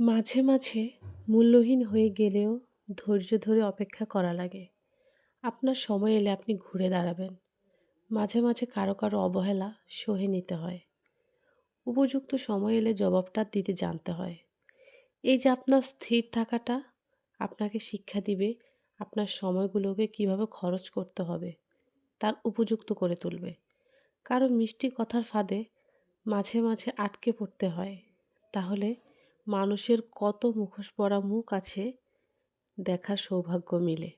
মাঝে মাঝে মূল্যহীন হয়ে গেলেও ধৈর্য ধরে অপেক্ষা করা লাগে। আপনার সময় এলে আপনি ঘুরে দাঁড়াবেন। মাঝে মাঝে কারও কারও অবহেলা সহে নিতে হয়। উপযুক্ত সময় এলে জবাবটা দিতে জানতে হয়। এই যে আপনার স্থির থাকাটা আপনাকে শিক্ষা দিবে আপনার সময়গুলোকে কীভাবে খরচ করতে হবে, তার উপযুক্ত করে তুলবে। কারও মিষ্টি কথার ফাঁদে মাঝে মাঝে আটকে পড়তে হয়। তাহলে মানুষের কত মুখোশ পরা মুখ আছে দেখার সৌভাগ্য মিলে।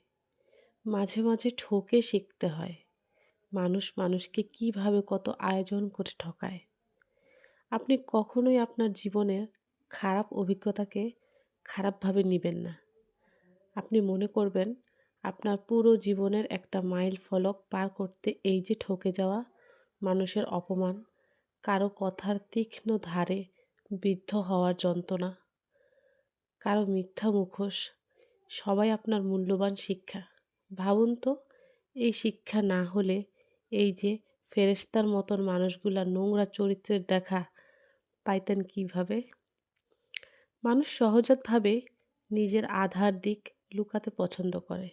মাঝে মাঝে ঠকে শিখতে হয়। মানুষ মানুষকে কীভাবে কত আয়োজন করে ঠকায়। আপনি কখনোই আপনার জীবনের খারাপ অভিজ্ঞতাকে খারাপভাবে নেবেন না। আপনি মনে করবেন, আপনার পুরো জীবনের একটা মাইল ফলক পার করতে এই যে ঠকে যাওয়া মানুষের অপমান, কারও কথার তীক্ষ্ণ ধারে বিদ্ধ হওয়ার যন্ত্রণা। কারও মিথ্যা মুখোশ, সবাই আপনার মূল্যবান শিক্ষা। ভাবুন তো, এই শিক্ষা না হলে এই যে ফেরেস্তার মতন মানুষগুলা নোংরা চরিত্রের দেখা পাইতেন কীভাবে? মানুষ সহজাতভাবে নিজের আধার দিক লুকাতে পছন্দ করে।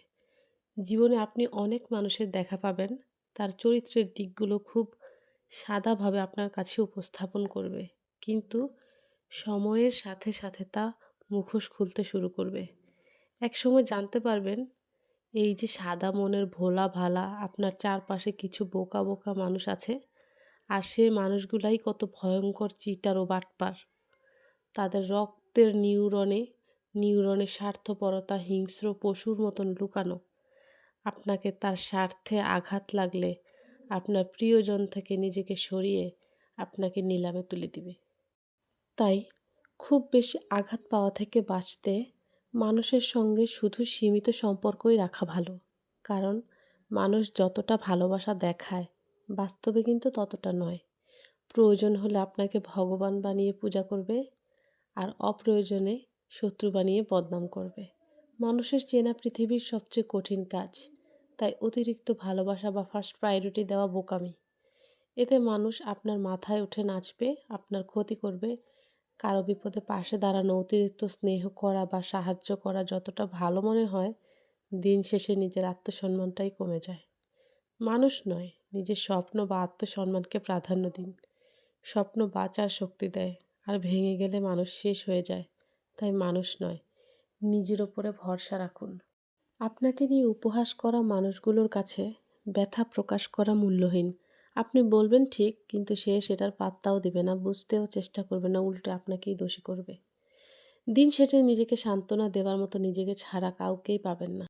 জীবনে আপনি অনেক মানুষের দেখা পাবেন, তার চরিত্রের দিকগুলো খুব সাদাভাবে আপনার কাছে উপস্থাপন করবে। কিন্তু সময়ের সাথে সাথে তা মুখোশ খুলতে শুরু করবে। এক সময় জানতে পারবেন, এই যে সাদা মনের ভোলা ভালা আপনার চারপাশে কিছু বোকা বোকা মানুষ আছে আর সে মানুষগুলাই কত ভয়ঙ্কর চিটার ও বাটপার। তাদের রক্তের নিউরনে নিউরনের স্বার্থপরতা হিংস্র পশুর মতন লুকানো। আপনাকে তার স্বার্থে আঘাত লাগলে আপনার প্রিয়জন থেকে নিজেকে সরিয়ে আপনাকে নিলামে তুলে দিবে। তাই খুব বেশি আঘাত পাওয়া থেকে বাঁচতে মানুষের সঙ্গে শুধু সীমিত সম্পর্কই রাখা ভালো। কারণ মানুষ যতটা ভালোবাসা দেখায়, বাস্তবে কিন্তু ততটা নয়। প্রয়োজন হলে আপনাকে ভগবান বানিয়ে পূজা করবে আর অপ্রয়োজনে শত্রু বানিয়ে বদনাম করবে। মানুষের চেনা পৃথিবীর সবচেয়ে কঠিন কাজ, তাই অতিরিক্ত ভালোবাসা বা ফার্স্ট প্রায়োরিটি দেওয়া বোকামি। এতে মানুষ আপনার মাথায় উঠে নাচবে, আপনার ক্ষতি করবে কারও বিপদে পাশে দাঁড়ানো, অতিরিক্ত স্নেহ করা বা সাহায্য করা যতটা ভালো মনে হয়, দিন শেষে নিজের আত্মসম্মানটাই কমে যায়। মানুষ নয়, নিজের স্বপ্ন বা আত্মসম্মানকে প্রাধান্য দিন। স্বপ্ন বাঁচার শক্তি দেয়, আর ভেঙে গেলে মানুষ শেষ হয়ে যায়। তাই মানুষ নয়, নিজের ওপরে ভরসা রাখুন। আপনাকে নিয়ে উপহাস করা মানুষগুলোর কাছে ব্যথা প্রকাশ করা মূল্যহীন। আপনি বলবেন ঠিক, কিন্তু সে সেটার পাত্তাও দেবে না, বুঝতেও চেষ্টা করবে না, উল্টে আপনাকেই দোষী করবে। দিন শেষে নিজেকে সান্ত্বনা দেওয়ার মতো নিজেকে ছাড়া কাউকেই পাবেন না।